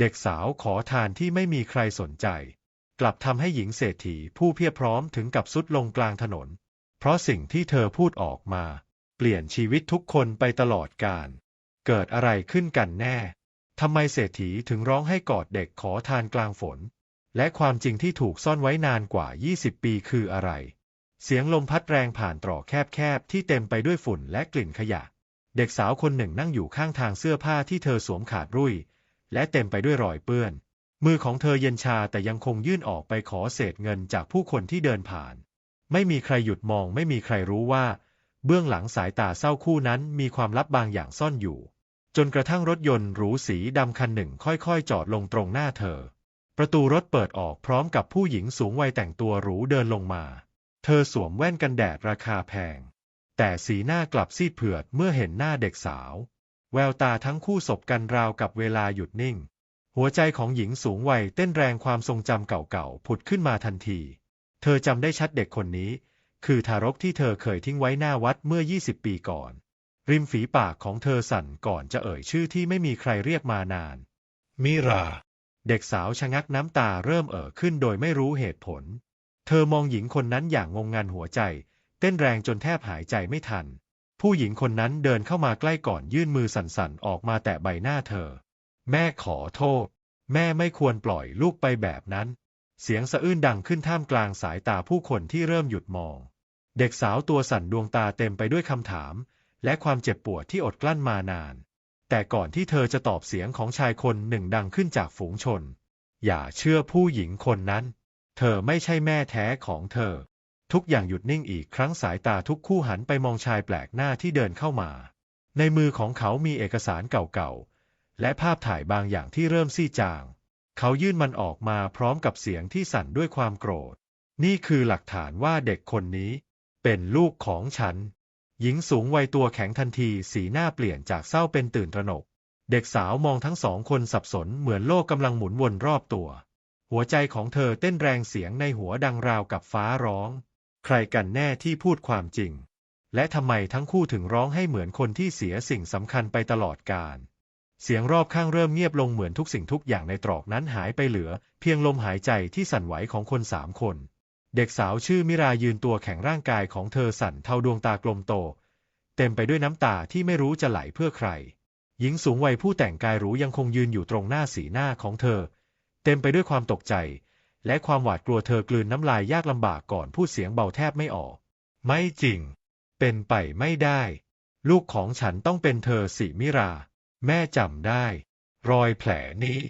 เด็กสาวขอทานที่ไม่มีใครสนใจ กลับทำให้หญิงเศรษฐีผู้เพียบพร้อมถึงกับสุดลงกลางถนน เพราะสิ่งที่เธอพูดออกมา เปลี่ยนชีวิตทุกคนไปตลอดกาลเกิดอะไรขึ้นกันแน่ทำไมเศรษฐีถึงร้องให้กอดเด็กขอทานกลางฝน และความจริงที่ถูกซ่อนไว้นานกว่า 20 ปีคืออะไร เสียงลมพัดแรงผ่านตรอกแคบๆที่เต็มไปด้วยฝุ่นและกลิ่นขยะ เด็กสาวคนหนึ่งนั่งอยู่ข้างทางเสื้อผ้าที่เธอสวมขาดรุ่ย และเต็มไปด้วยรอยเปื้อน มือของเธอเย็นชาแต่ยังคงยื่นออกไปขอเศษเงินจากผู้คนที่เดินผ่าน ไม่มีใครหยุดมองไม่มีใครรู้ว่า เบื้องหลังสายตาเศร้าคู่นั้นมีความลับบางอย่างซ่อนอยู่ จนกระทั่งรถยนต์หรูสีดำคันหนึ่งค่อยๆ จอดลงตรงหน้าเธอ ประตูรถเปิดออกพร้อมกับผู้หญิงสูงวัยแต่งตัวหรูเดินลงมา เธอสวมแว่นกันแดดราคาแพงแต่สีหน้ากลับซีดเผือดเมื่อเห็นหน้าเด็กสาว แววตาทั้งคู่สบกันราวกับเวลาหยุดนิ่ง หัวใจของหญิงสูงวัยเต้นแรงความทรงจำเก่าๆผุดขึ้นมาทันที เธอจำได้ชัดเด็กคนนี้ คือทารกที่เธอเคยทิ้งไว้หน้าวัดเมื่อ 20 ปีก่อน ริมฝีปากของเธอสั่นก่อนจะเอ่ยชื่อที่ไม่มีใครเรียกมานาน มิรา เด็กสาวชะงักน้ำตาเริ่มเอ่อขึ้นโดยไม่รู้เหตุผล เธอมองหญิงคนนั้นอย่างงงงันหัวใจ เต้นแรงจนแทบหายใจไม่ทัน ผู้หญิงคนนั้นเดินเข้ามาใกล้ก่อนยื่นมือสั่นๆ ออกมาแตะใบหน้าเธอ แม่ขอโทษ แม่ไม่ควรปล่อยลูกไปแบบนั้น เสียงสะอื้นดังขึ้นท่ามกลางสายตาผู้คนที่เริ่มหยุดมอง เด็กสาวตัวสั่นดวงตาเต็มไปด้วยคำถาม และความเจ็บปวดที่อดกลั้นมานาน แต่ก่อนที่เธอจะตอบเสียงของชายคนหนึ่งดังขึ้นจากฝูงชน อย่าเชื่อผู้หญิงคนนั้น เธอไม่ใช่แม่แท้ของเธอ ทุกอย่างหยุดนิ่งอีกครั้งสายตาทุกคู่หันไปมองชายแปลกหน้าที่เดินเข้ามา ในมือของเขามีเอกสารเก่าๆ และภาพถ่ายบางอย่างที่เริ่มซีจาง เขายื่นมันออกมาพร้อมกับเสียงที่สั่นด้วยความโกรธ นี่คือหลักฐานว่าเด็กคนนี้ เป็นลูกของฉัน หญิงสูงวัยตัวแข็งทันทีสีหน้าเปลี่ยนจากเศร้าเป็นตื่นตระหนก เด็กสาวมองทั้งสองคนสับสนเหมือนโลกกำลังหมุนวนรอบตัว หัวใจของเธอเต้นแรงเสียงในหัวดังราวกับฟ้าร้อง ใครกันแน่ที่พูดความจริง และทำไมทั้งคู่ถึงร้องให้เหมือนคนที่เสียสิ่งสำคัญไปตลอดกาลเสียงรอบข้างเริ่มเงียบลงเหมือนทุกสิ่งทุกอย่างในตรอกนั้นหายไปเหลือ เพียงลมหายใจที่สั่นไหวของคนสามคน เด็กสาวชื่อมิรายืนตัวแข็งร่างกายของเธอสั่นเท่าดวงตากลมโต เต็มไปด้วยน้ำตาที่ไม่รู้จะไหลเพื่อใคร หญิงสูงวัยผู้แต่งกายหรูยังคงยืนอยู่ตรงหน้าสีหน้าของเธอ เต็มไปด้วยความตกใจ และความหวาดกลัวเธอกลืนน้ำลายยากลำบากก่อนพูดเสียงเบาแทบไม่ออก ไม่จริง เป็นไปไม่ได้ ลูกของฉันต้องเป็นเธอสิมิรา แม่จำได้ รอยแผลนี้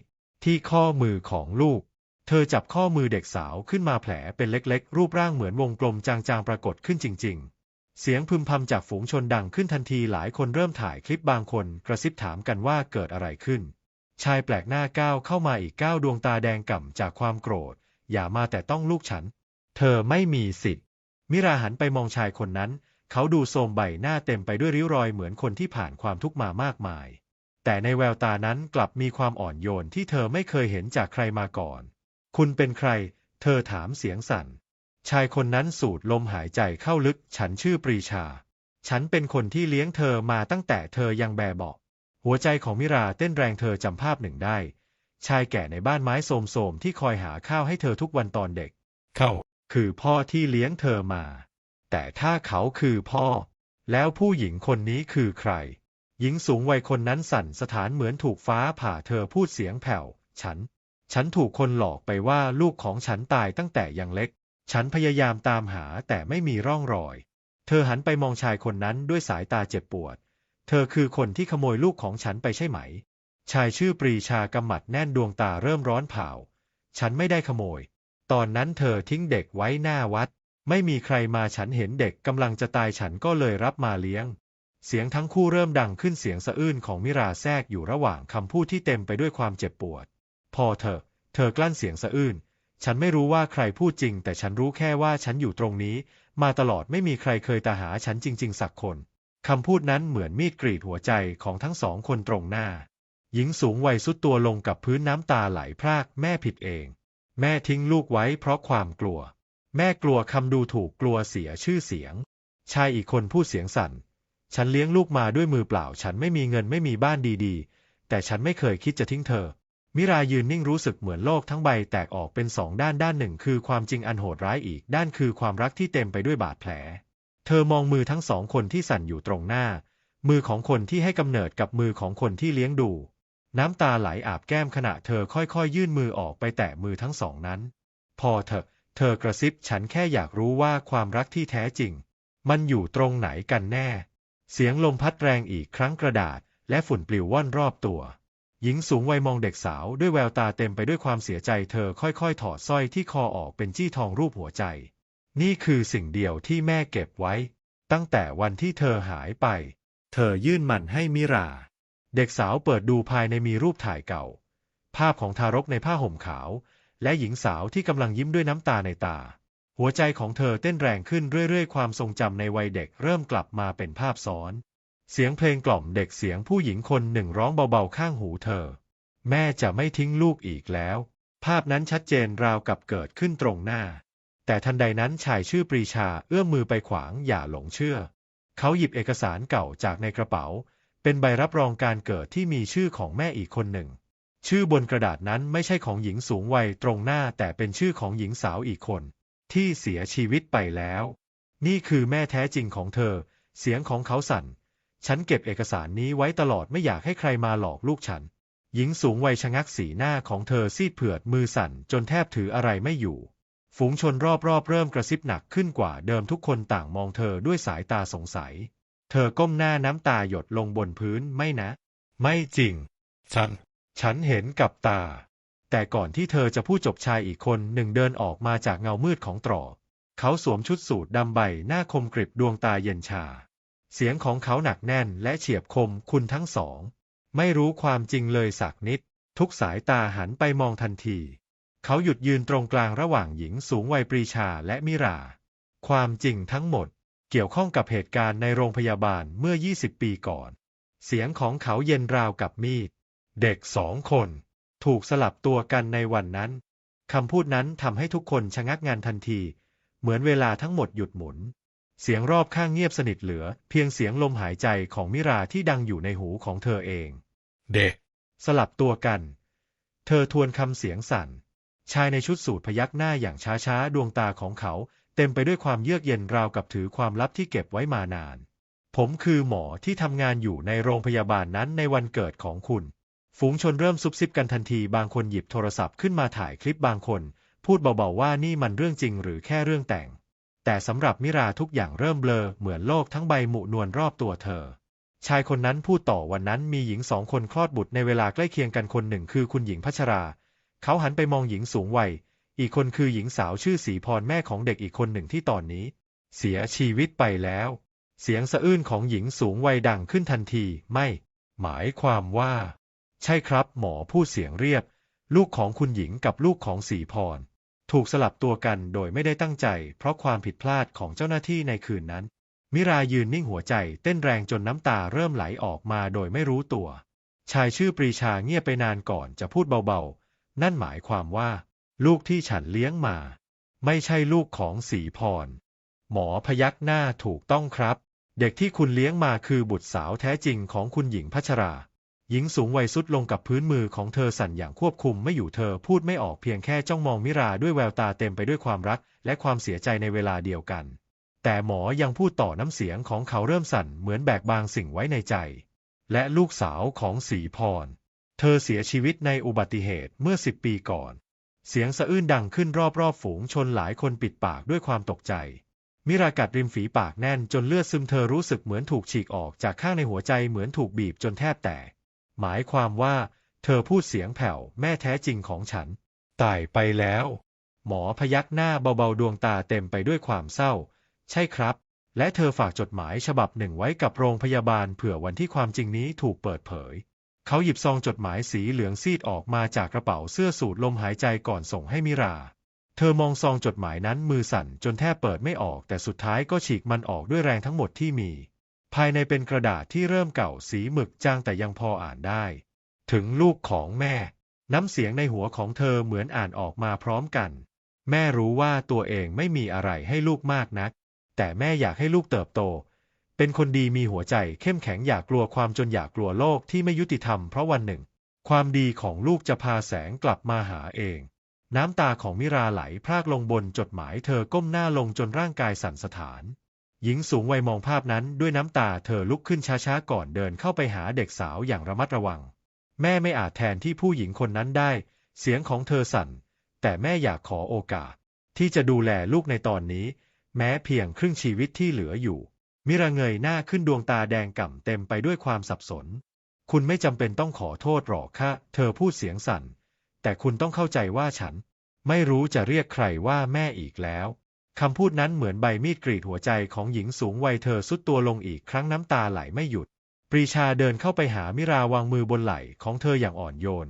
ที่ข้อมือของลูก เธอจับข้อมือเด็กสาวขึ้นมาแผลเป็นเล็กๆ รูปร่างเหมือนวงกลมจางๆปรากฏขึ้นจริง ๆ เสียงพึมพำจากฝูงชนดังขึ้นทันทีหลายคนเริ่มถ่ายคลิปบางคนกระซิบถามกันว่าเกิดอะไรขึ้น ชายแปลกหน้าก้าวเข้ามาอีกก้าวดวงตาแดงก่ำจากความโกรธ อย่ามาแต่ต้องลูกฉัน เธอไม่มีสิทธิ์ มิราหันไปมองชายคนนั้น เขาดูโทรมใบหน้าเต็มไปด้วยริ้วรอยเหมือนคนที่ผ่านความทุกข์มามากมาย แต่ในแววตานั้นกลับมีความอ่อนโยนที่เธอไม่เคยเห็นจากใครมาก่อน คุณเป็นใคร เธอถามเสียงสั่น ชายคนนั้นสูดลมหายใจเข้าลึก ฉันชื่อปรีชา ฉันเป็นคนที่เลี้ยงเธอมาตั้งแต่เธอยังแบเบาะ หัวใจของมิราเต้นแรงเธอจำภาพหนึ่งได้ ชายแก่ในบ้านไม้โสมๆที่คอยหาข้าวให้เธอทุกวันตอนเด็ก เข้าคือพ่อที่เลี้ยงเธอมา แต่ถ้าเขาคือพ่อ แล้วผู้หญิงคนนี้คือใคร หญิงสูงวัยคนนั้นสั่นสถานเหมือนถูกฟ้าผ่าเธอพูดเสียงแผ่ว ฉัน ฉันถูกคนหลอกไปว่าลูกของฉันตายตั้งแต่ยังเล็ก ฉันพยายามตามหาแต่ไม่มีร่องรอย เธอหันไปมองชายคนนั้นด้วยสายตาเจ็บปวด เธอคือคนที่ขโมยลูกของฉันไปใช่ไหม ชายชื่อปรีชากำหมัดแน่นดวงตาเริ่มร้อนเผา ฉันไม่ได้ขโมย ตอนนั้นเธอทิ้งเด็กไว้หน้าวัด ไม่มีใครมาฉันเห็นเด็กกำลังจะตายฉันก็เลยรับมาเลี้ยง เสียงทั้งคู่เริ่มดังขึ้นเสียงสะอื้นของมิราแทรกอยู่ระหว่างคำพูดที่เต็มไปด้วยความเจ็บปวด พอเถอเธอกลั้นเสียงสะอื้น ฉันไม่รู้ว่าใครพูดจริง แต่ฉันรู้แค่ว่าฉันอยู่ตรงนี้ มาตลอดไม่มีใครเคยตาหาฉันจริง ๆ สักคน คำพูดนั้นเหมือนมีดกรีดหัวใจของทั้งสองคนตรงหน้า หญิงสูงวัยสุดตัวลงกับพื้นน้ำตาไหลพรากแม่ผิดเอง แม่ทิ้งลูกไว้เพราะความกลัว แม่กลัวคำดูถูกกลัวเสียชื่อเสียง ชายอีกคนพูดเสียงสั่น ฉันเลี้ยงลูกมาด้วยมือเปล่า ฉันไม่มีเงินไม่มีบ้านดีๆ แต่ฉันไม่เคยคิดจะทิ้งเธอ มิรายืนนิ่งรู้สึกเหมือนโลกทั้งใบแตกออกเป็นสองด้านด้านหนึ่งคือความจริงอันโหดร้ายอีกด้านคือความรักที่เต็มไปด้วยบาดแผล ธอมองมือทั้งสองคนที่สั่นอยู่ตรงหน้า มือของคนที่ให้กำเนิดกับมือของคนที่เลี้ยงดู น้ำตาไหลอาบแก้มขณะเธอค่อยๆ ยื่นมือออกไปแตะมือทั้งสองนั้น พอเถอะ เธอกระซิบฉันแค่อยากรู้ว่าความรักที่แท้จริง มันอยู่ตรงไหนกันแน่ เสียงลมพัดแรงอีกครั้งกระดาษ และฝุ่นปลิวว่อนรอบตัว หญิงสูงวัยมองเด็กสาวด้วยแววตาเต็มไปด้วยความเสียใจ เธอค่อยๆ ถอดสร้อยที่คอออกเป็นจี้ทองรูปหัวใจ นี่คือสิ่งเดียวที่แม่เก็บไว้ ตั้งแต่วันที่เธอหายไป เธอยื่นมันให้มิรา เด็กสาวเปิดดูภายในมีรูปถ่ายเก่า ภาพของทารกในผ้าห่มขาว และหญิงสาวที่กำลังยิ้มด้วยน้ำตาในตา หัวใจของเธอเต้นแรงขึ้นเรื่อยๆ ความทรงจำในวัยเด็กเริ่มกลับมาเป็นภาพซ้อน เสียงเพลงกล่อมเด็กเสียงผู้หญิงคนหนึ่งร้องเบาๆข้างหูเธอ แม่จะไม่ทิ้งลูกอีกแล้ว ภาพนั้นชัดเจนราวกับเกิดขึ้นตรงหน้า แต่ทันใดนั้นชายชื่อปรีชาเอื้อมมือไปขวางอย่าหลงเชื่อ เขาหยิบเอกสารเก่าจากในกระเป๋า เป็นใบรับรองการเกิดที่มีชื่อของแม่อีกคนหนึ่ง ชื่อบนกระดาษนั้นไม่ใช่ของหญิงสูงวัยตรงหน้าแต่เป็นชื่อของหญิงสาวอีกคน ที่เสียชีวิตไปแล้ว นี่คือแม่แท้จริงของเธอ เสียงของเขาสั่น ฉันเก็บเอกสารนี้ไว้ตลอดไม่อยากให้ใครมาหลอกลูกฉัน หญิงสูงวัยชะงักสีหน้าของเธอซีดเผือดมือสั่นจนแทบถืออะไรไม่อยู่ ฝูงชนรอบๆเริ่มกระซิบหนักขึ้นกว่าเดิมทุกคนต่างมองเธอด้วยสายตาสงสัย เธอก้มหน้าน้ำตาหยดลงบนพื้นไม่นะ ไม่จริง ฉัน ฉันเห็นกับตา แต่ก่อนที่เธอจะพูดจบชายอีกคนหนึ่งเดินออกมาจากเงามืดของตรอกเขาสวมชุดสูทดำใบหน้าคมกริบดวงตาเย็นชา เสียงของเขาหนักแน่นและเฉียบคมคุณทั้งสอง ไม่รู้ความจริงเลยสักนิด ทุกสายตาหันไปมองทันที เขาหยุดยืนตรงกลางระหว่างหญิงสูงวัยปรีชาและมิรา ความจริงทั้งหมดเกี่ยวข้องกับเหตุการณ์ในโรงพยาบาลเมื่อ 20 ปีก่อน เสียงของเขาเย็นราวกับมีด เด็กสองคน ถูกสลับตัวกันในวันนั้น คำพูดนั้นทำให้ทุกคนชะงักงานทันที เหมือนเวลาทั้งหมดหยุดหมุน เสียงรอบข้างเงียบสนิทเหลือ เพียงเสียงลมหายใจของมิราที่ดังอยู่ในหูของเธอเอง เด็ก สลับตัวกัน เธอทวนคำเสียงสั่น ชายในชุดสูทพยักหน้าอย่างช้าๆ ดวงตาของเขา เต็มไปด้วยความเยือกเย็นราวกับถือความลับที่เก็บไว้มานาน ผมคือหมอที่ทำงานอยู่ในโรงพยาบาลนั้นในวันเกิดของคุณ ฝูงชนเริ่มซุบซิบกันทันที บางคนหยิบโทรศัพท์ขึ้นมาถ่ายคลิปบางคน พูดเบาๆว่านี่มันเรื่องจริงหรือแค่เรื่องแต่ง แต่สำหรับมิราทุกอย่างเริ่มเบลอเหมือนโลกทั้งใบหมุนวนรอบตัวเธอชายคนนั้นพูดต่อวันนั้นมีหญิงสองคนคลอดบุตรในเวลาใกล้เคียงกันคนหนึ่งคือคุณหญิงพัชรา เขาหันไปมองหญิงสูงวัย อีกคนคือหญิงสาวชื่อสีพรแม่ของเด็กอีกคนหนึ่งที่ตอนนี้ เสียชีวิตไปแล้ว เสียงสะอื้นของหญิงสูงวัยดังขึ้นทันที ไม่ หมายความว่า ใช่ครับ หมอพูดเสียงเรียบ ลูกของคุณหญิงกับลูกของสีพร ถูกสลับตัวกันโดยไม่ได้ตั้งใจ เพราะความผิดพลาดของเจ้าหน้าที่ในคืนนั้น มิรายืนนิ่งหัวใจเต้นแรงจนน้ำตาเริ่มไหลออกมาโดยไม่รู้ตัว ชายชื่อปรีชาเงียบไปนานก่อนจะพูดเบาๆ นั่นหมายความว่า ลูกที่ฉันเลี้ยงมา ไม่ใช่ลูกของสีพร หมอพยักหน้าถูกต้องครับ เด็กที่คุณเลี้ยงมาคือบุตรสาวแท้จริงของคุณหญิงพัชรา หญิงสูงวัยสุดลงกับพื้นมือของเธอสั่นอย่างควบคุมไม่อยู่เธอพูดไม่ออกเพียงแค่จ้องมองมิราด้วยแววตาเต็มไปด้วยความรักและความเสียใจในเวลาเดียวกัน แต่หมอยังพูดต่อน้ำเสียงของเขาเริ่มสั่นเหมือนแบกบางสิ่งไว้ในใจ และลูกสาวของสีพร เธอเสียชีวิตในอุบัติเหตุเมื่อสิบปีก่อน เสียงสะอื้นดังขึ้นรอบๆฝูงชนหลายคนปิดปากด้วยความตกใจ มิรากัดริมฝีปากแน่นจนเลือดซึมเธอรู้สึกเหมือนถูกฉีกออกจากข้างในหัวใจเหมือนถูกบีบจนแทบแตก หมายความว่า เธอพูดเสียงแผ่วแม่แท้จริงของฉัน ตายไปแล้ว หมอพยักหน้าเบาๆดวงตาเต็มไปด้วยความเศร้า ใช่ครับ และเธอฝากจดหมายฉบับหนึ่งไว้กับโรงพยาบาลเผื่อวันที่ความจริงนี้ถูกเปิดเผย เขาหยิบซองจดหมายสีเหลืองซีดออกมาจากกระเป๋าเสื้อสูดลมหายใจก่อนส่งให้มิรา เธอมองซองจดหมายนั้นมือสั่นจนแทบเปิดไม่ออกแต่สุดท้ายก็ฉีกมันออกด้วยแรงทั้งหมดที่มี ภายในเป็นกระดาษที่เริ่มเก่าสีหมึกจางแต่ยังพออ่านได้ ถึงลูกของแม่ น้ำเสียงในหัวของเธอเหมือนอ่านออกมาพร้อมกัน แม่รู้ว่าตัวเองไม่มีอะไรให้ลูกมากนัก แต่แม่อยากให้ลูกเติบโต เป็นคนดีมีหัวใจเข้มแข็งอยากกลัวความจนอยากกลัวโลกที่ไม่ยุติธรรมเพราะวันหนึ่ง ความดีของลูกจะพาแสงกลับมาหาเอง น้ำตาของมิราไหลพรากลงบนจดหมายเธอก้มหน้าลงจนร่างกายสั่นสะท้าน หญิงสูงวัยมองภาพนั้นด้วยน้ำตาเธอลุกขึ้นช้าๆก่อนเดินเข้าไปหาเด็กสาวอย่างระมัดระวัง แม่ไม่อาจแทนที่ผู้หญิงคนนั้นได้ เสียงของเธอสั่น แต่แม่อยากขอโอกาส ที่จะดูแลลูกในตอนนี้ แม้เพียงครึ่งชีวิตที่เหลืออยู่ มิราเงยหน้าขึ้นดวงตาแดงก่ำเต็มไปด้วยความสับสน คุณไม่จำเป็นต้องขอโทษหรอกค่ะเธอพูดเสียงสั่น แต่คุณต้องเข้าใจว่าฉัน ไม่รู้จะเรียกใครว่าแม่อีกแล้วคำพูดนั้นเหมือนใบมีดกรีดหัวใจของหญิงสูงวัยเธอสุดตัวลงอีกครั้งน้ำตาไหลไม่หยุด ปรีชาเดินเข้าไปหามิราวางมือบนไหล่ของเธออย่างอ่อนโยน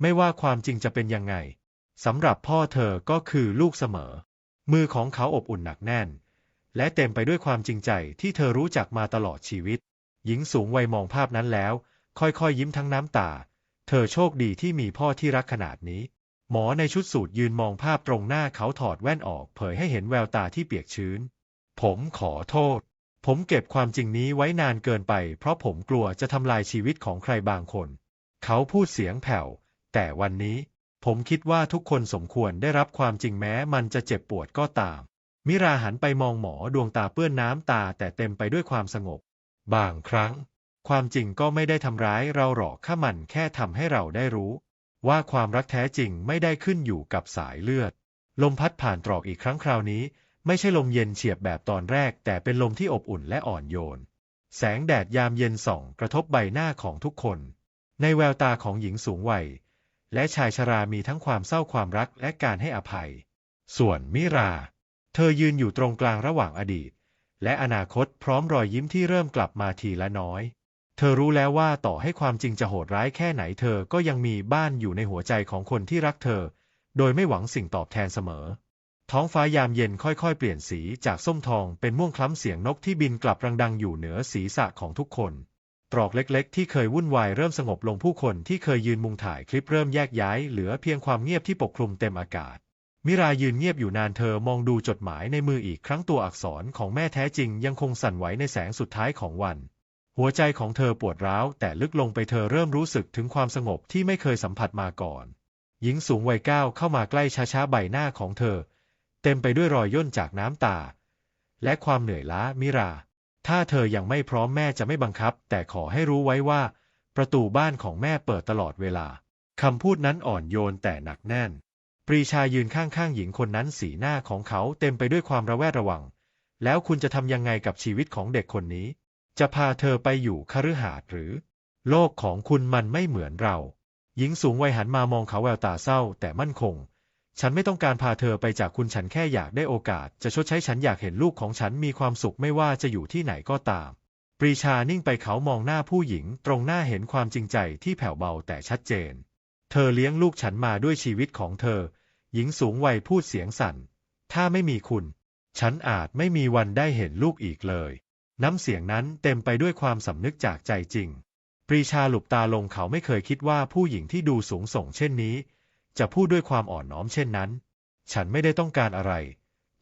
ไม่ว่าความจริงจะเป็นยังไงสำหรับพ่อเธอก็คือลูกเสมอ มือของเขาอบอุ่นหนักแน่น และเต็มไปด้วยความจริงใจที่เธอรู้จักมาตลอดชีวิต หญิงสูงวัยมองภาพนั้นแล้ว ค่อยๆยิ้มทั้งน้ำตา เธอโชคดีที่มีพ่อที่รักขนาดนี้ หมอในชุดสูทยืนมองภาพตรงหน้าเขาถอดแว่นออกเผยให้เห็นแววตาที่เปียกชื้น ผมขอโทษ ผมเก็บความจริงนี้ไว้นานเกินไป เพราะผมกลัวจะทำลายชีวิตของใครบางคน เขาพูดเสียงแผ่ว แต่วันนี้ ผมคิดว่าทุกคนสมควรได้รับความจริงแม้มันจะเจ็บปวดก็ตาม มิราหันไปมองหมอดวงตาเปื้อนน้ำตาแต่เต็มไปด้วยความสงบ บางครั้ง ความจริงก็ไม่ได้ทำร้ายเราหรอกข้ามันแค่ทำให้เราได้รู้ ว่าความรักแท้จริงไม่ได้ขึ้นอยู่กับสายเลือด ลมพัดผ่านตรอกอีกครั้งคราวนี้ ไม่ใช่ลมเย็นเฉียบแบบตอนแรก แต่เป็นลมที่อบอุ่นและอ่อนโยน แสงแดดยามเย็นส่องกระทบใบหน้าของทุกคน ในแววตาของหญิงสูงวัย และชายชรามีทั้งความเศร้าความรักและการให้อภัย ส่วนมิรา เธอยืนอยู่ตรงกลางระหว่างอดีต และอนาคตพร้อมรอยยิ้มที่เริ่มกลับมาทีละน้อย เธอรู้แล้วว่าต่อให้ความจริงจะโหดร้ายแค่ไหนเธอก็ยังมีบ้านอยู่ในหัวใจของคนที่รักเธอ โดยไม่หวังสิ่งตอบแทนเสมอ ท้องฟ้ายามเย็นค่อยๆ เปลี่ยนสีจากส้มทองเป็นม่วงคล้ำเสียงนกที่บินกลับรังดังอยู่เหนือศีรษะของทุกคนตรอกเล็กๆ ที่เคยวุ่นวายเริ่มสงบลงผู้คนที่เคยยืนมุงถ่ายคลิปเริ่มแยกย้ายเหลือเพียงความเงียบที่ปกคลุมเต็มอากาศ มิรายืนเงียบอยู่นานเธอมองดูจดหมายในมืออีกครั้งตัวอักษรของแม่แท้จริงยังคงสั่นไหวในแสงสุดท้ายของวัน หัวใจของเธอปวดร้าวแต่ลึกลงไปเธอเริ่มรู้สึกถึงความสงบที่ไม่เคยสัมผัสมาก่อน หญิงสูงวัยก้าวเข้ามาใกล้ช้าๆใบหน้าของเธอ เต็มไปด้วยรอยย่นจากน้ำตา และความเหนื่อยล้ามิรา ถ้าเธอยังไม่พร้อมแม่จะไม่บังคับ แต่ขอให้รู้ไว้ว่า ประตูบ้านของแม่เปิดตลอดเวลาคำพูดนั้นอ่อนโยนแต่หนักแน่น ปรีชายืนข้างๆหญิงคนนั้นสีหน้าของเขาเต็มไปด้วยความระแวดระวัง แล้วคุณจะทำยังไงกับชีวิตของเด็กคนนี้ จะพาเธอไปอยู่คฤหาสน์หรือ โลกของคุณมันไม่เหมือนเรา หญิงสูงวัยหันมามองเขาแววตาเศร้าแต่มั่นคง ฉันไม่ต้องการพาเธอไปจากคุณฉันแค่อยากได้โอกาส จะชดใช้ฉันอยากเห็นลูกของฉันมีความสุขไม่ว่าจะอยู่ที่ไหนก็ตาม ปรีชานิ่งไปเขามองหน้าผู้หญิง ตรงหน้าเห็นความจริงใจที่แผ่วเบาแต่ชัดเจน เธอเลี้ยงลูกฉันมาด้วยชีวิตของเธอ หญิงสูงวัยพูดเสียงสั่น ถ้าไม่มีคุณ ฉันอาจไม่มีวันได้เห็นลูกอีกเลย น้ำเสียงนั้นเต็มไปด้วยความสำนึกจากใจจริง ปรีชาหลุบตาลงเขาไม่เคยคิดว่าผู้หญิงที่ดูสูงส่งเช่นนี้ จะพูดด้วยความอ่อนน้อมเช่นนั้น ฉันไม่ได้ต้องการอะไร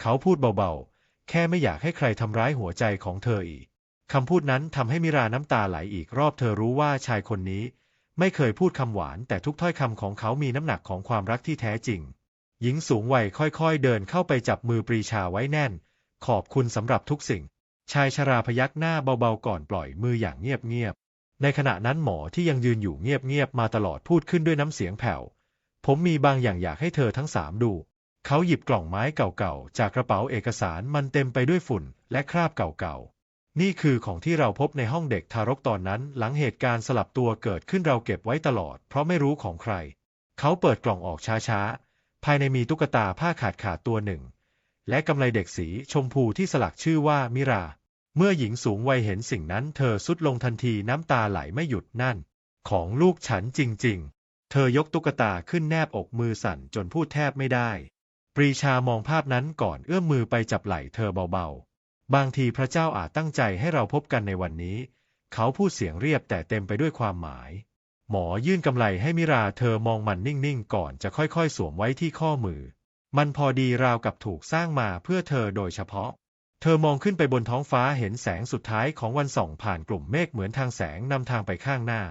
เขาพูดเบาๆ แค่ไม่อยากให้ใครทำร้ายหัวใจของเธออีกคำพูดนั้นทำให้มิราน้ำตาไหลอีกรอบเธอรู้ว่าชายคนนี้ ไม่เคยพูดคำหวานแต่ทุกถ้อยคำของเขามีน้ำหนักของความรักที่แท้จริง หญิงสูงวัยค่อยๆ เดินเข้าไปจับมือปรีชาไว้แน่น ขอบคุณสำหรับทุกสิ่ง ชายชราพยักหน้าเบาๆก่อนปล่อยมืออย่างเงียบๆ ในขณะนั้นหมอที่ยังยืนอยู่เงียบๆ มาตลอดพูดขึ้นด้วยน้ำเสียงแผ่ว ผมมีบางอย่างอยากให้เธอทั้งสามดู เขาหยิบกล่องไม้เก่าๆ จากกระเป๋าเอกสารมันเต็มไปด้วยฝุ่นและคราบเก่าๆ นี่คือของที่เราพบในห้องเด็กทารกตอนนั้น หลังเหตุการณ์สลับตัวเกิดขึ้นเราเก็บไว้ตลอด เพราะไม่รู้ของใคร เขาเปิดกล่องออกช้าๆ ภายในมีตุ๊กตาผ้าขาดขาดตัวหนึ่ง และกำไลเด็กสีชมพูที่สลักชื่อว่ามิรา เมื่อหญิงสูงวัยเห็นสิ่งนั้น เธอสุดลงทันทีน้ำตาไหลไม่หยุดนั่น ของลูกฉันจริง ๆ เธอยกตุ๊กตาขึ้นแนบอกมือสั่นจนพูดแทบไม่ได้ ปรีชามองภาพนั้นก่อนเอื้อมมือไปจับไหล่เธอเบาๆ บางทีพระเจ้าอาจตั้งใจให้เราพบกันในวันนี้ เขาพูดเสียงเรียบแต่เต็มไปด้วยความหมาย หมอยื่นกำไลให้มิราเธอมองมันนิ่งๆ ก่อนจะค่อยๆ สวมไว้ที่ข้อมือ มันพอดีราวกับถูกสร้างมาเพื่อเธอโดยเฉพาะ เธอมองขึ้นไปบนท้องฟ้าเห็นแสงสุดท้ายของวันส่องผ่านกลุ่มเมฆเหมือนทางแสงนำทางไปข้างหน้า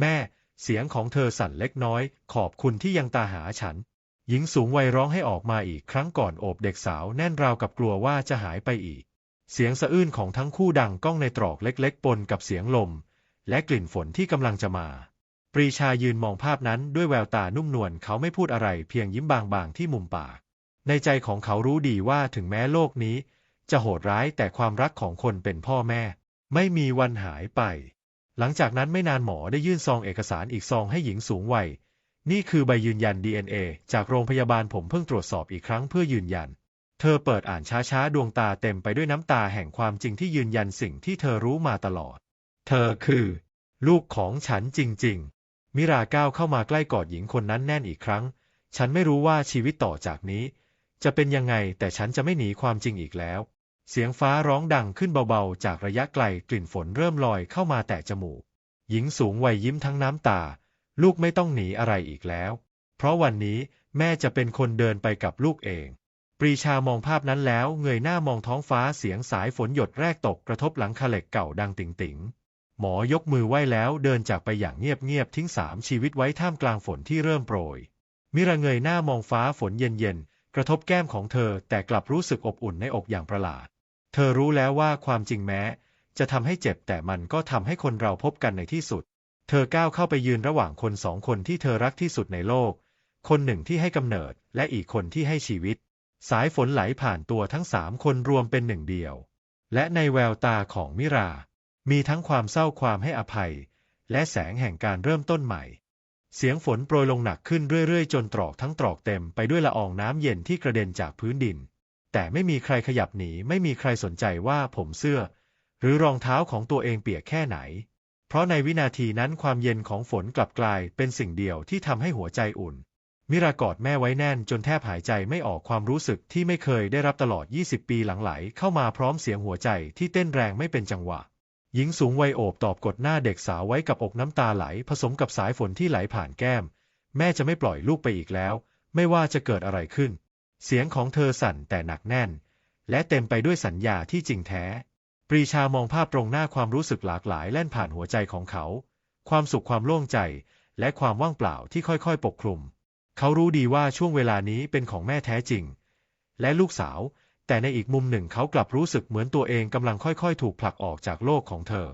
แม่ เสียงของเธอสั่นเล็กน้อย ขอบคุณที่ยังตาหาฉันหญิงสูงวัยร้องให้ออกมาอีกครั้งก่อนโอบเด็กสาวแน่นราวกับกลัวว่าจะหายไปอีก เสียงสะอื้นของทั้งคู่ดังก้องในตรอกเล็กๆ ปนกับเสียงลม และกลิ่นฝนที่กำลังจะมา ปรีชายืนมองภาพนั้นด้วยแววตานุ่มนวลเขาไม่พูดอะไรเพียงยิ้มบางๆที่มุมปาก ในใจของเขารู้ดีว่าถึงแม้โลกนี้ จะโหดร้ายแต่ความรักของคนเป็นพ่อแม่ ไม่มีวันหายไป หลังจากนั้นไม่นานหมอได้ยื่นซองเอกสารอีกซองให้หญิงสูงวัย นี่คือใบยืนยัน DNA จากโรงพยาบาลผมเพิ่งตรวจสอบอีกครั้งเพื่อยืนยัน เธอเปิดอ่านช้าๆ ดวงตาเต็มไปด้วยน้ำตาแห่งความจริงที่ยืนยันสิ่งที่เธอรู้มาตลอด เธอคือ ลูกของฉันจริง ๆ มิราก้าวเข้ามาใกล้กอดหญิงคนนั้นแน่นอีกครั้ง ฉันไม่รู้ว่าชีวิตต่อจากนี้ จะเป็นยังไงแต่ฉันจะไม่หนีความจริงอีกแล้ว เสียงฟ้าร้องดังขึ้นเบาๆ จากระยะไกลกลิ่นฝนเริ่มลอยเข้ามาแตะจมูก หญิงสูงวัยยิ้มทั้งน้ำตา ลูกไม่ต้องหนีอะไรอีกแล้ว เพราะวันนี้แม่จะเป็นคนเดินไปกับลูกเอง ปรีชามองภาพนั้นแล้วเงยหน้ามองท้องฟ้าเสียงสายฝนหยดแรกตกกระทบหลังคาเหล็กเก่าดังติ่งๆหมอยกมือไหว้แล้วเดินจากไปอย่างเงียบๆทิ้งสามชีวิตไว้ท่ามกลางฝนที่เริ่มโปรย มิราเงยหน้ามองฟ้าฝนเย็นๆ กระทบแก้มของเธอแต่กลับรู้สึกอบอุ่นในอกอย่างประหลาด เธอรู้แล้วว่าความจริงแม้ จะทำให้เจ็บแต่มันก็ทำให้คนเราพบกันในที่สุด เธอก้าวเข้าไปยืนระหว่างคนสองคนที่เธอรักที่สุดในโลก คนหนึ่งที่ให้กำเนิดและอีกคนที่ให้ชีวิต สายฝนไหลผ่านตัวทั้งสามคนรวมเป็นหนึ่งเดียว และในแววตาของมิรา มีทั้งความเศร้าความให้อภัย และแสงแห่งการเริ่มต้นใหม่ เสียงฝนโปรยลงหนักขึ้นเรื่อยๆ จนตรอกทั้งตรอกเต็มไปด้วยละอองน้ำเย็นที่กระเด็นจากพื้นดิน แต่ไม่มีใครขยับหนีไม่มีใครสนใจว่าผมเสื้อ หรือรองเท้าของตัวเองเปียกแค่ไหน เพราะในวินาทีนั้นความเย็นของฝนกลับกลายเป็นสิ่งเดียวที่ทำให้หัวใจอุ่น มิรากอดแม่ไว้แน่นจนแทบหายใจไม่ออกความรู้สึกที่ไม่เคยได้รับตลอด 20 ปีหลังไหลเข้ามาพร้อมเสียงหัวใจที่เต้นแรงไม่เป็นจังหวะ หญิงสูงวัยโอบตอบกดหน้าเด็กสาวไว้กับอกน้ำตาไหล ผสมกับสายฝนที่ไหลผ่านแก้ม แม่จะไม่ปล่อยลูกไปอีกแล้ว ไม่ว่าจะเกิดอะไรขึ้น เสียงของเธอสั่นแต่หนักแน่น และเต็มไปด้วยสัญญาที่จริงแท้ ปรีชามองภาพตรงหน้าความรู้สึกหลากหลายแล่นผ่านหัวใจของเขา ความสุขความโล่งใจ และความว่างเปล่าที่ค่อยๆ ปกคลุม เขารู้ดีว่าช่วงเวลานี้เป็นของแม่แท้จริง และลูกสาว แต่ในอีกมุมหนึ่งเขากลับรู้สึกเหมือนตัวเองกำลังค่อยๆ ถูกผลักออกจากโลกของเธอ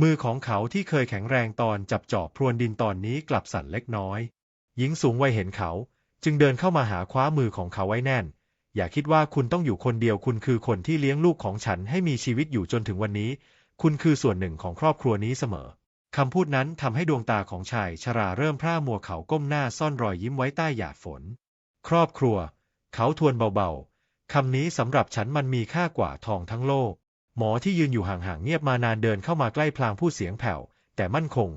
มือของเขาที่เคยแข็งแรงตอนจับจอบพรวนดินตอนนี้กลับสั่นเล็กน้อย หญิงสูงวัยเห็นเขา จึงเดินเข้ามาหาคว้ามือของเขาไว้แน่น อย่าคิดว่าคุณต้องอยู่คนเดียวคุณคือคนที่เลี้ยงลูกของฉันให้มีชีวิตอยู่จนถึงวันนี้ คุณคือส่วนหนึ่งของครอบครัวนี้เสมอ คำพูดนั้นทำให้ดวงตาของชายชราเริ่มพร่ามัวเขาก้มหน้าซ่อนรอยยิ้มไว้ใต้หยาดฝน ครอบครัว เขาทวนเบาๆ คำนี้สำหรับฉันมันมีค่ากว่าทองทั้งโลก หมอที่ยืนอยู่ห่างๆเงียบมานานเดินเข้ามาใกล้พลางพูดเสียงแผ่ว แต่มั่นคง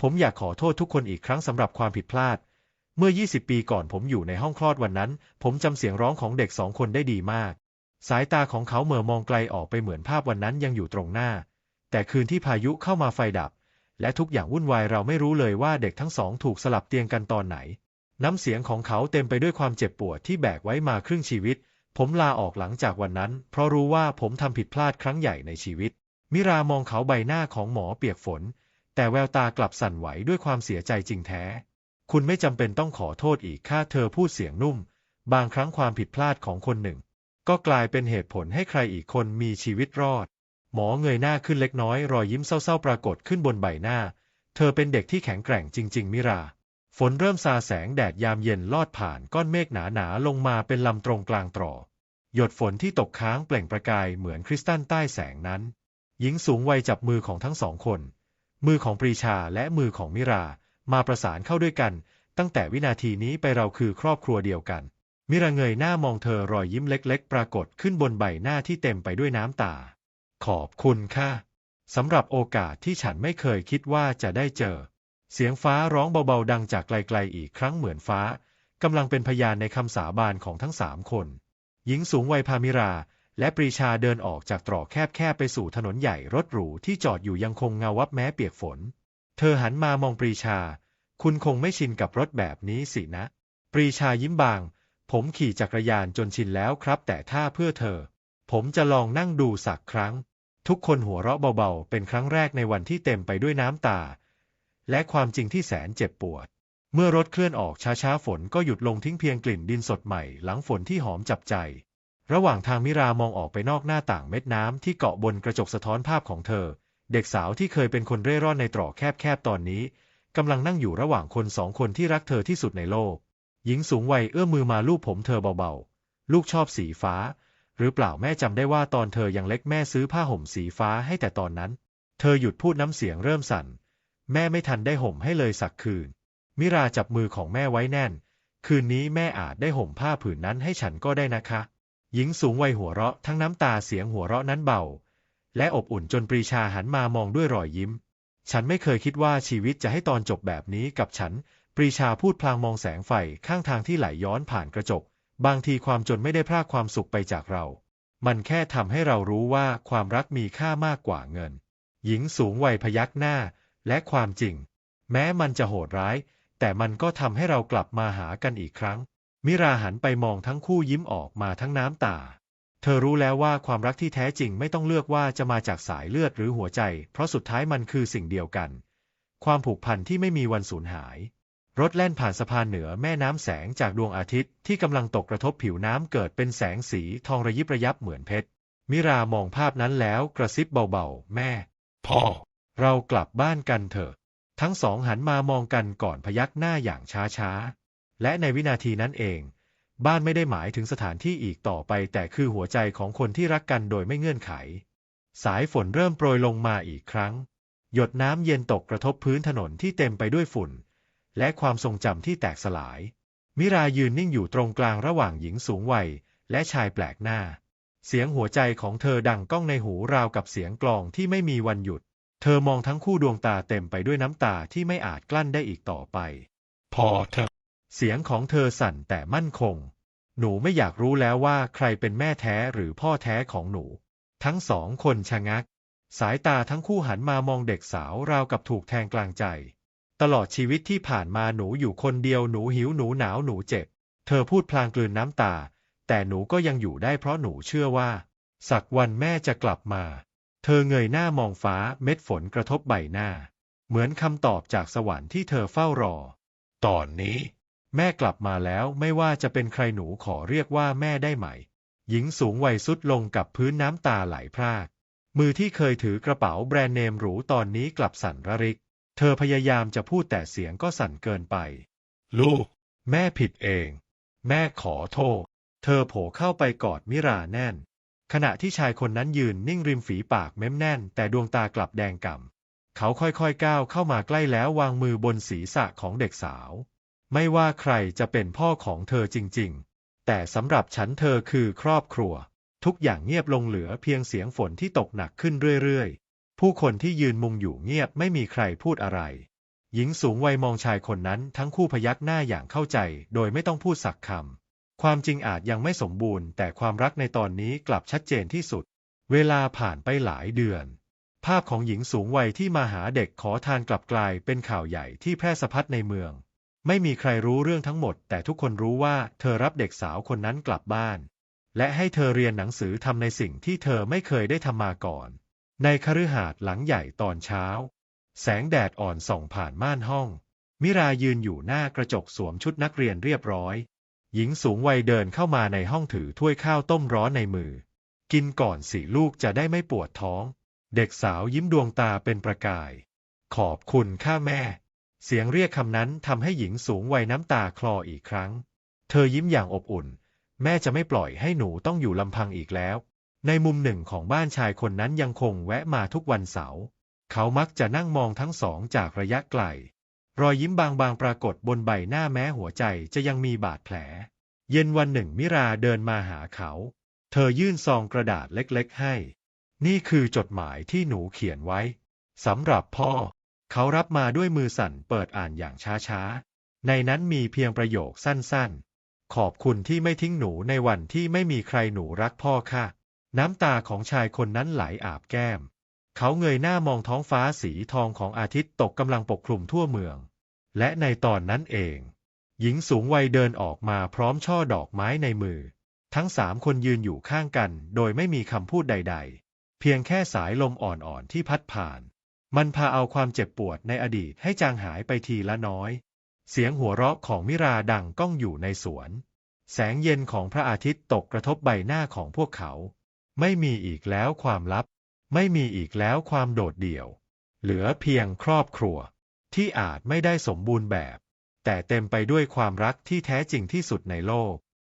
ผมอยากขอโทษทุกคนอีกครั้งสำหรับความผิดพลาด เมื่อ 20 ปีก่อนผมอยู่ในห้องคลอดวันนั้น ผมจำเสียงร้องของเด็กสองคนได้ดีมาก สายตาของเขาเหม่อมองไกลออกไปเหมือนภาพวันนั้นยังอยู่ตรงหน้า แต่คืนที่พายุเข้ามาไฟดับ และทุกอย่างวุ่นวายเราไม่รู้เลยว่าเด็กทั้งสองถูกสลับเตียงกันตอนไหน น้ำเสียงของเขาเต็มไปด้วยความเจ็บปวดที่แบกไว้มาครึ่งชีวิต ผมลาออกหลังจากวันนั้น เพราะรู้ว่าผมทำผิดพลาดครั้งใหญ่ในชีวิต มิรามองเขาใบหน้าของหมอเปียกฝน แต่แววตากลับสั่นไหวด้วยความเสียใจจริงแท้ คุณไม่จำเป็นต้องขอโทษอีกค่าเธอพูดเสียงนุ่ม บางครั้งความผิดพลาดของคนหนึ่ง ก็กลายเป็นเหตุผลให้ใครอีกคนมีชีวิตรอด หมอเงยหน้าขึ้นเล็กน้อยรอยยิ้มเศร้าๆปรากฏขึ้นบนใบหน้า เธอเป็นเด็กที่แข็งแกร่งจริง ๆ มิรา ฝนเริ่มซาแสงแดดยามเย็นลอดผ่านก้อนเมฆหนาๆลงมาเป็นลำตรงกลางตรอหยดฝนที่ตกค้างเปล่งประกายเหมือนคริสตัลใต้แสงนั้น หญิงสูงวัยจับมือของทั้งสองคน มือของปรีชาและมือของมิรา มาประสานเข้าด้วยกัน ตั้งแต่วินาทีนี้ไปเราคือครอบครัวเดียวกัน มิราเงยหน้ามองเธอรอยยิ้มเล็ก ๆ ปรากฏขึ้นบนใบหน้าที่เต็มไปด้วยน้ำตา ขอบคุณค่ะสำหรับโอกาสที่ฉันไม่เคยคิดว่าจะได้เจอ เสียงฟ้าร้องเบาๆดังจากไกลๆอีกครั้งเหมือนฟ้ากำลังเป็นพยานในคำสาบานของทั้งสามคน หญิงสูงวัยพามิรา และปรีชาเดินออกจากตรอกแคบๆไปสู่ถนนใหญ่รถหรูที่จอดอยู่ยังคงเงาวับแม้เปียกฝน เธอหันมามองปรีชา คุณคงไม่ชินกับรถแบบนี้สินะ ปรีชายิ้มบาง ผมขี่จักรยานจนชินแล้วครับ แต่ถ้าเพื่อเธอ ผมจะลองนั่งดูสักครั้ง ทุกคนหัวเราะเบาๆ เป็นครั้งแรกในวันที่เต็มไปด้วยน้ำตา และความจริงที่แสนเจ็บปวด เมื่อรถเคลื่อนออกช้าๆ ฝนก็หยุดลงทิ้งเพียงกลิ่นดินสดใหม่ หลังฝนที่หอมจับใจ ระหว่างทางมิรามองออกไปนอกหน้าต่างเม็ดน้ำที่เกาะบนกระจกสะท้อนภาพของเธอ เด็กสาวที่เคยเป็นคนเร่ร่อนในตรอกแคบๆ ตอนนี้กำลังนั่งอยู่ระหว่างคนสองคนที่รักเธอที่สุดในโลก หญิงสูงวัยเอื้อมมือมาลูบผมเธอเบาๆ ลูกชอบสีฟ้า หรือเปล่าแม่จำได้ว่าตอนเธอยังเล็กแม่ซื้อผ้าห่มสีฟ้าให้แต่ตอนนั้น เธอหยุดพูดน้ำเสียงเริ่มสั่น แม่ไม่ทันได้ห่มให้เลยสักคืน มิราจับมือของแม่ไว้แน่น คืนนี้แม่อาจได้ห่มผ้าผืนนั้นให้ฉันก็ได้นะคะ หญิงสูงวัยหัวเราะทั้งน้ำตาเสียงหัวเราะนั้นเบา และอบอุ่นจนปรีชาหันมามองด้วยรอยยิ้ม ฉันไม่เคยคิดว่าชีวิตจะให้ตอนจบแบบนี้กับฉัน ปรีชาพูดพลางมองแสงไฟข้างทางที่ไหลย้อนผ่านกระจก บางทีความจนไม่ได้พรากความสุขไปจากเรา มันแค่ทำให้เรารู้ว่าความรักมีค่ามากกว่าเงิน หญิงสูงวัยพยักหน้า และความจริง แม้มันจะโหดร้าย แต่มันก็ทำให้เรากลับมาหากันอีกครั้ง มิราหันไปมองทั้งคู่ยิ้มออกมาทั้งน้ำตา เธอรู้แล้วว่าความรักที่แท้จริงไม่ต้องเลือกว่าจะมาจากสายเลือดหรือหัวใจ เพราะสุดท้ายมันคือสิ่งเดียวกัน ความผูกพันที่ไม่มีวันสูญหาย รถแล่นผ่านสะพานเหนือแม่น้ำแสงจากดวงอาทิตย์ที่กำลังตกกระทบผิวน้ำเกิดเป็นแสงสีทองระยิบระยับเหมือนเพชร มิรามองภาพนั้นแล้วกระซิบเบาๆ แม่ พ่อ เรากลับบ้านกันเถอะ ทั้งสองหันมามองกันก่อนพยักหน้าอย่างช้าๆ และในวินาทีนั้นเอง บ้านไม่ได้หมายถึงสถานที่อีกต่อไป แต่คือหัวใจของคนที่รักกันโดยไม่เงื่อนไข สายฝนเริ่มโปรยลงมาอีกครั้ง หยดน้ำเย็นตกกระทบพื้นถนนที่เต็มไปด้วยฝุ่น และความทรงจำที่แตกสลาย มิรายืนนิ่งอยู่ตรงกลางระหว่างหญิงสูงวัย และชายแปลกหน้า เสียงหัวใจของเธอดังก้องในหูราวกับเสียงกลองที่ไม่มีวันหยุด เธอมองทั้งคู่ดวงตาเต็มไปด้วยน้ำตาที่ไม่อาจกลั้นได้อีกต่อไปพ่อเถอะ เสียงของเธอสั่นแต่มั่นคง หนูไม่อยากรู้แล้วว่าใครเป็นแม่แท้หรือพ่อแท้ของหนู ทั้งสองคนชะงัก สายตาทั้งคู่หันมามองเด็กสาวราวกับถูกแทงกลางใจ ตลอดชีวิตที่ผ่านมาหนูอยู่คนเดียวหนูหิวหนูหนาวหนูเจ็บ เธอพูดพลางกลืนน้ำตา แต่หนูก็ยังอยู่ได้เพราะหนูเชื่อว่า สักวันแม่จะกลับมา เธอเงยหน้ามองฟ้าเม็ดฝนกระทบใบหน้า เหมือนคำตอบจากสวรรค์ที่เธอเฝ้ารอ ตอนนี้ แม่กลับมาแล้วไม่ว่าจะเป็นใครหนูขอเรียกว่าแม่ได้ไหม หญิงสูงวัยสุดลงกับพื้นน้ำตาไหลพราก มือที่เคยถือกระเป๋าแบรนด์เนมหรูตอนนี้กลับสั่นระริก เธอพยายามจะพูดแต่เสียงก็สั่นเกินไป ลูก แม่ผิดเอง แม่ขอโทษ เธอโผล่เข้าไปกอดมิราแน่น ขณะที่ชายคนนั้นยืนนิ่งริมฝีปากเม้มแน่น แต่ดวงตากลับแดงก่ำ เขาค่อยๆก้าวเข้ามาใกล้แล้ววางมือบนศีรษะของเด็กสาว ไม่ว่าใครจะเป็นพ่อของเธอจริงๆ แต่สำหรับฉันเธอคือครอบครัว ทุกอย่างเงียบลงเหลือเพียงเสียงฝนที่ตกหนักขึ้นเรื่อยๆ ผู้คนที่ยืนมุงอยู่เงียบไม่มีใครพูดอะไร หญิงสูงวัยมองชายคนนั้นทั้งคู่พยักหน้าอย่างเข้าใจ โดยไม่ต้องพูดสักคำ ความจริงอาจยังไม่สมบูรณ์ แต่ความรักในตอนนี้กลับชัดเจนที่สุด เวลาผ่านไปหลายเดือน ภาพของหญิงสูงวัยที่มาหาเด็กขอทานกลับกลายเป็นข่าวใหญ่ที่แพร่สะพัดในเมือง ไม่มีใครรู้เรื่องทั้งหมด แต่ทุกคนรู้ว่าเธอรับเด็กสาวคนนั้นกลับบ้าน และให้เธอเรียนหนังสือทำในสิ่งที่เธอไม่เคยได้ทำมาก่อน ในคฤหาสน์หลังใหญ่ตอนเช้า แสงแดดอ่อนส่องผ่านม่านห้อง มิรายืนอยู่หน้ากระจกสวมชุดนักเรียนเรียบร้อย หญิงสูงวัยเดินเข้ามาในห้องถือถ้วยข้าวต้มร้อนในมือ กินก่อนสิลูกจะได้ไม่ปวดท้อง เด็กสาวยิ้มดวงตาเป็นประกาย ขอบคุณข้าแม่ เสียงเรียกคำนั้นทำให้หญิงสูงวัยน้ำตาคลออีกครั้ง เธอยิ้มอย่างอบอุ่น แม่จะไม่ปล่อยให้หนูต้องอยู่ลำพังอีกแล้ว ในมุมหนึ่งของบ้านชายคนนั้นยังคงแวะมาทุกวันเสาร์เขามักจะนั่งมองทั้งสองจากระยะไกล รอยยิ้มบางๆปรากฏบนใบหน้าแม้หัวใจจะยังมีบาดแผล เย็นวันหนึ่งมิราเดินมาหาเขา เธอยื่นซองกระดาษเล็กๆให้ นี่คือจดหมายที่หนูเขียนไว้สำหรับพ่อ เขารับมาด้วยมือสั่นเปิดอ่านอย่างช้าๆ ในนั้นมีเพียงประโยคสั้นๆ ขอบคุณที่ไม่ทิ้งหนูในวันที่ไม่มีใครหนูรักพ่อค่ะ น้ำตาของชายคนนั้นไหลอาบแก้ม เขาเงยหน้ามองท้องฟ้าสีทองของอาทิตย์ตกกำลังปกคลุมทั่วเมือง และในตอนนั้นเอง หญิงสูงวัยเดินออกมาพร้อมช่อดอกไม้ในมือ ทั้งสามคนยืนอยู่ข้างกันโดยไม่มีคำพูดใด ๆ เพียงแค่สายลมอ่อนๆที่พัดผ่าน มันพาเอาความเจ็บปวดในอดีตให้จางหายไปทีละน้อย เสียงหัวเราะของมิราดังก้องอยู่ในสวน แสงเย็นของพระอาทิตย์ตกกระทบใบหน้าของพวกเขา ไม่มีอีกแล้วความลับ ไม่มีอีกแล้วความโดดเดี่ยว เหลือเพียงครอบครัว ที่อาจไม่ได้สมบูรณ์แบบ แต่เต็มไปด้วยความรักที่แท้จริงที่สุดในโลก